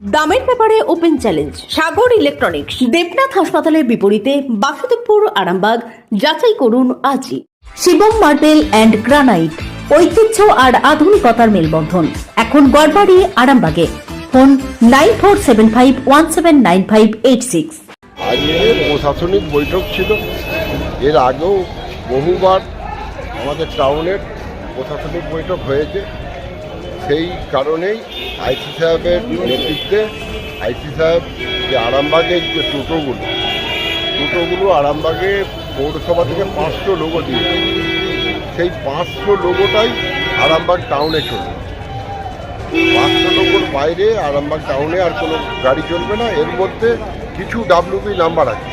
দামের ব্যাপারে open challenge Sagar electronics Debnath হাসপাতালের বিপরীতে বাসুদেবপুর, আরামবাগ, যাচাই করুন আজই। শিবম মার্বেল অ্যান্ড গ্রানাইট ঐতিহ্য আর আধুনিকতার মেলবন্ধন। এখন গড়বাড়ি, আরামবাগে। Phone nine four seven five one seven nine five eight six. আজকে প্রশাসনিক বৈঠক ছিল। এর আগেও বহুবার আমাদের টাউনের প্রশাসনিক বৈঠক হয়েছে। সেই কারণেই আইসি সাহেবের নেতৃত্বে আইসি সাহেব যে আরামবাগের যে টোটোগুলো টোটোগুলো আরামবাগে পৌরসভা থেকে পাঁচশো লোগো দিয়েছে। সেই পাঁচশো লোগোটাই আরামবাগ টাউনে চলবে। পাঁচশো লোগোর বাইরে আরামবাগ টাউনে আর কোনো গাড়ি চলবে না, এর মধ্যে কিছু ডাব্লিউবি নাম্বার আছে।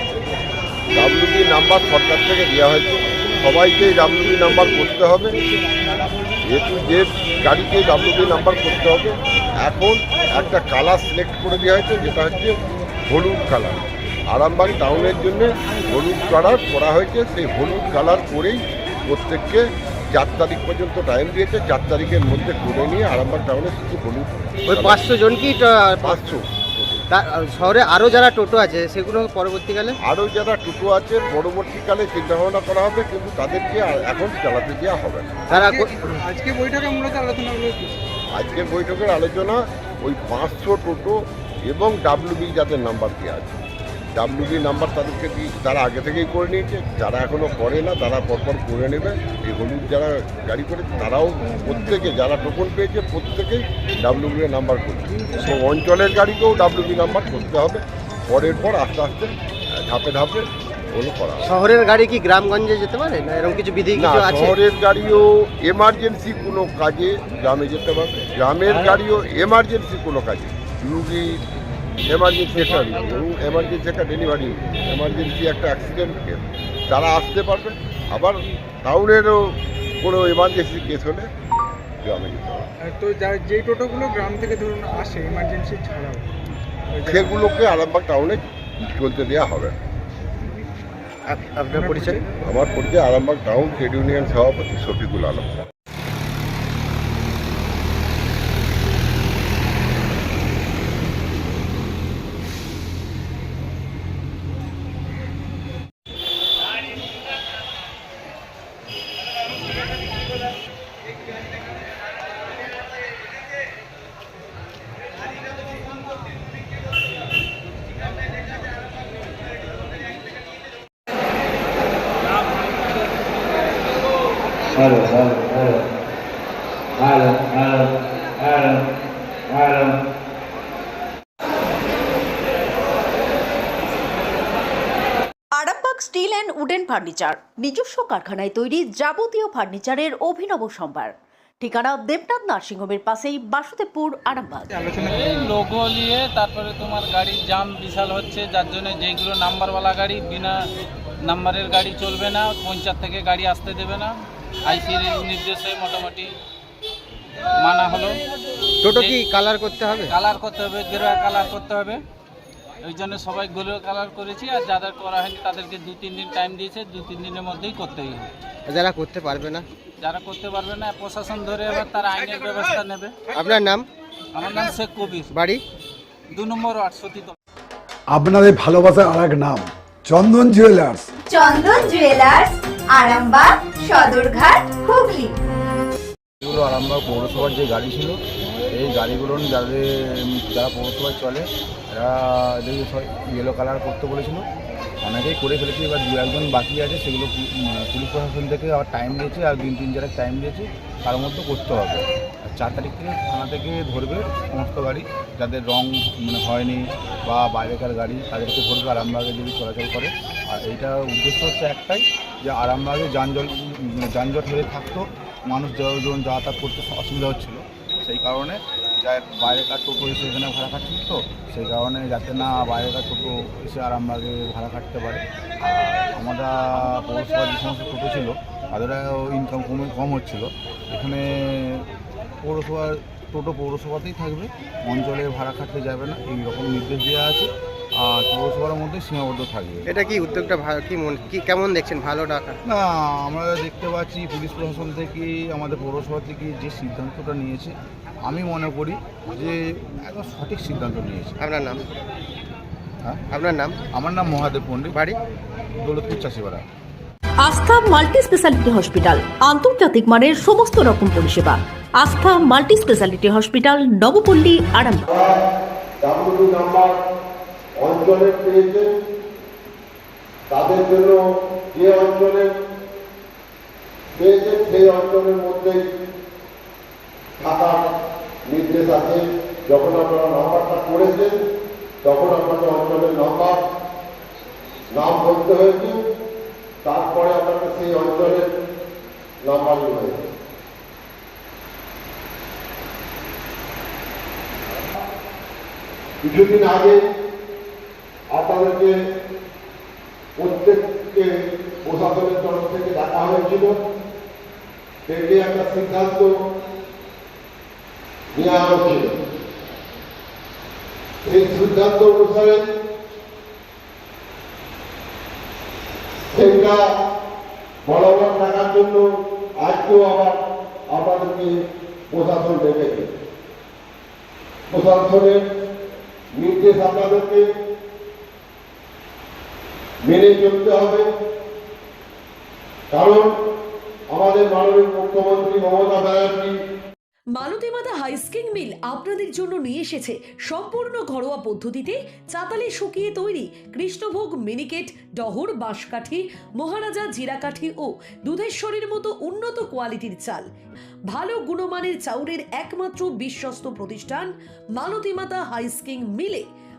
ডাব্লিউবি নাম্বার সরকার থেকে দেওয়া হয়েছে। সবাইকে ডাব্লিউবি নাম্বার করতে হবে। যেহেতু যে গাড়িকে ডাব্লিউবি নাম্বার করতে হবে এখন একটা কালার সিলেক্ট করে দেওয়া হয়েছে যেটা হচ্ছে হলুদ কালার আরামবাগ টাউনের জন্য হলুদ কালার করা হয়েছে সেই হলুদ কালার করেই প্রত্যেককে চার তারিখ পর্যন্ত টাইম দিয়েছে চার তারিখের মধ্যে করে নিয়ে আরামবাগ টাউনে শুধু হলুদ ওই পাঁচশো জন কি টা- পাঁচশো। শহরে আরও যারা টোটো আছে সেগুলো পরবর্তীকালে? আরও যারা টোটো আছে পরবর্তীকালে চিন্তাভাবনা করা হবে কিন্তু তাদেরকে এখন চালাতে দেওয়া হবে না। তারা আজকে- বৈঠকে মূলত আলোচনা আজকের বৈঠকের আলোচনা ওই পাঁচশো টোটো এবং ডাব্লিউবি যাদের নাম্বার দেওয়া আছে। ডাব্লিউবি নাম্বার তাদেরকে দিই তারা আগে থেকেই করে নিয়েছে? যারা এখনও করে না তারা পরপর করে নেবে। এই হলুদ যারা গাড়ি করে তারাও প্রত্যেকে যারা টোকন পেয়েছে প্রত্যেকেই ডাব্লিউবি নাম্বার করবে তো অঞ্চলের গাড়িকেও ডাব্লিউবি নাম্বার করতে হবে। পরের পর আস্তে আস্তে ধাপে ধাপে ওগুলো করা শহরের গাড়ি কি গ্রামগঞ্জে যেতে পারে? না এরকম কিছু বিধি না কিছু আছে? শহরের গাড়িও এমার্জেন্সি কোনো কাজে গ্রামে যেতে পারবে। গ্রামের গাড়িও এমার্জেন্সি কোনো কাজে। রুগী এমার্জেন্সি একটা এমার্জেন্সি একটা ডেলিভারি এমার্জেন্সি একটা অ্যাক্সিডেন্ট কেস তারা আসতে পারবে আবার টাউনেরও কোনো এমার্জেন্সি কেস হলে গ্রামে যেতে হবে। তো যা যেই টোটোগুলো গ্রাম থেকে ধরুন আসে এমার্জেন্সি ছাড়াও। সেগুলোকে আরামবাগ টাউনে চলতে দেওয়া হবে। আপনার পরিচয়? আমার পরিচয় আরামবাগ টাউন ট্রেড ইউনিয়ন সভাপতি Shafiqul Alam. Hello, hello, hello. Hello, hello, hello, hello. Arambagh steel and wooden furniture নিজস্ব কারখানায় তৈরি যাবতীয় ফার্নিচারের অভিনব সম্ভার ঠিকানা দেবনাথ নার্সিংহোমের পাশেই বাসুদেবপুর আরামবাগ আলোচনা এই লোগো নিয়ে তারপরে তোমার গাড়ির জাম বিশাল হচ্ছে যার জন্য যেগুলো নাম্বারওয়ালা গাড়ি বিনা নাম্বারের গাড়ি চলবে না পঞ্চায়েত থেকে গাড়ি আসতে দেবে না আইসির নির্দেশে মোটামুটি মানা হলো। টোটো কি কালার করতে হবে? কালার করতে হবে গেরুয়া কালার করতে হবে। ওই জন্য সবাই গেরুয়া কালার করেছি আর যাদের করা হয়নি তাদেরকে দু তিন দিন টাইম দিয়েছে দু তিন দিনের মধ্যেই করতেই হবে। যারা করতে পারবে না? যারা করতে পারবে না প্রশাসন ধরে এবার তারা আইনের ব্যবস্থা নেবে। আপনার নাম? আমার নাম শেখ কবির। বাড়ি? দু নম্বর সতীত আপনাদের ভালোবাসার আর এক নাম চন্দন জুয়েলার্স। চন্দন জুয়েলার্স আরামবাগ, সদরঘাট, হুগলি। এগুলো আরামবাগ পৌরসভার যে গাড়ি ছিল, এই গাড়িগুলো যাদের, যারা পৌরসভায় চলে সবাই ইয়েলো কালার করতে বলেছিল। অনেকেই করে ফেলেছে এবার দু একজন বাকি আছে সেগুলো পুলিশ প্রশাসন থেকে আবার টাইম দিয়েছে আর দিন তিন চারেক টাইম দিয়েছে তার মধ্যে করতে হবে। আর চার তারিখ থেকে থানা থেকে ধরবে সমস্ত গাড়ি যাদের রং মানে হয়নি বা বাইরেকার গাড়ি তাদেরকে ধরবে আরামবাগে যদি চলাচল করে। আর এইটার উদ্দেশ্য হচ্ছে একটাই যে আরামবাগে যানজট উম, যানজট হয়ে থাকতো মানুষ যখন যাতায়াত করতে অসুবিধা হচ্ছিল। সেই কারণে বাইরেকার টোটো এসে এখানে ভাড়া খাচ্ছি তো, সেই কারণে যাতে না বাইরেকার টোটো এসে আরামবাগে ভাড়া খাটতে পারে। আমরা পৌরসভার যে সমস্ত টোটো ছিল তাদেরও ইনকাম কমে, কম হচ্ছিল। এখানে পৌরসভার, টোটো পৌরসভাতেই থাকবে, অঞ্চলে ভাড়া খাটতে যাবে না, এই রকম নির্দেশ দেওয়া আছে। পৌরসভার মধ্যে সীমাবদ্ধ থাকবে। এটা কি উদ্যোগটা ভালো কি মন কি কেমন দেখছেন? ভালো টাকা না আমরা দেখতে পাচ্ছি পুলিশ প্রশাসন থেকে আমাদের পৌরসভা থেকে যে সিদ্ধান্তটা নিয়েছে আমি মনে করি যে একদম সঠিক সিদ্ধান্ত নিয়েছে। আপনার নাম? হ্যাঁ? আপনার নাম? আমার নাম মহাদেব পণ্ডিত। বাড়ি? দৌলতপুর চাষিপাড়া। আস্থা মাল্টি স্পেশালিটি হসপিটাল আন্তর্জাতিক মানের সমস্ত রকম পরিষেবা। Astha multi speciality hospital Nabapally Arambagh. W number অঞ্চলে পেয়েছে, তাদের জন্য যে অঞ্চলে পেয়েছে, সেই অঞ্চলের মধ্যেই থাকার নির্দেশ আছে। যখন আপনারা নাম্বারটা করেছেন, তখন আপনাকে অঞ্চলের নাম্বার নাম বলতে হয়েছে। তারপরে আপনাকে সেই অঞ্চলের নাম্বার হয়েছে। কিছুদিন আগে আপনাদেরকে প্রত্যেককে প্রশাসনের তরফ থেকে ডাকা হয়েছিল। ডেকে একটা সিদ্ধান্ত নেওয়া হয়েছিল। সেই সিদ্ধান্ত অনুসারে সেইটা বরাবর থাকার জন্য আজকেও আবার আপনাদেরকে প্রশাসন ডেকেছে। প্রশাসনের নির্দেশ আপনাদেরকে মেনে চলতে হবে। কারণ আমাদের মাননীয় মুখ্যমন্ত্রী মমতা ব্যানার্জি মালতীমাতা হাইস্কিং মিল আপনাদের জন্য নিয়ে এসেছে সম্পূর্ণ ঘরোয়া পদ্ধতিতে চাতালে শুকিয়ে তৈরি কৃষ্ণভোগ মিনিকেট, ডহর, বাঁশকাঠি, মহারাজা জিরাকাঠি ও দুধেশ্বরীর মতো উন্নত কোয়ালিটির চাল। ভালো গুণমানের চাউলের একমাত্র বিশ্বস্ত প্রতিষ্ঠান মালতীমাতা হাইস্কিং মিলে।